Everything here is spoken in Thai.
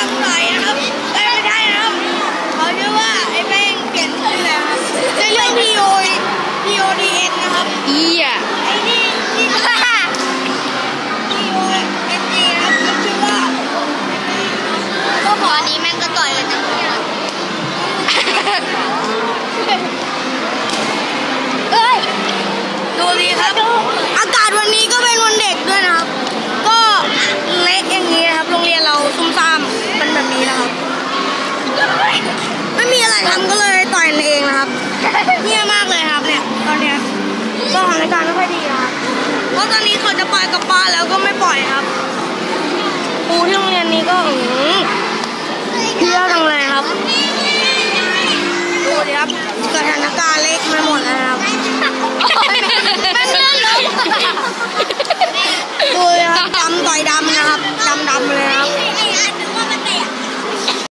สงสัยนะครับเอ้ยไม่ได้นะครับเขาชื่อว่าไอ้แม่งเปลี่ยนชื่อแล้วครับในเรื่อง P O P O D N นะครับอีอะไอ้นี่ที่ P O N G นะครับเขาชื่อว่าก็ขออันนี้แม่งก็ต่อยกันจังเลย ไม่มีอะไรทำก็เลยต่อยกันเองนะครับเงียมากเลยครับเนี่ยตอนเนี้ยสถานการณ์ไม่ค่อยดีนะครับเพราะตอนนี้เขาจะปล่อยกับปลาแล้วก็ไม่ปล่อยครับครูที่โรงเรียนนี้ก็อือเที่ยวจังเลยครับดูดิครับสถานการณ์เละไปหมดแล้วนะครับแม่งเลื่อนลงดูเลยครับดำต่อยดำนะครับดำดำเลยนะครับ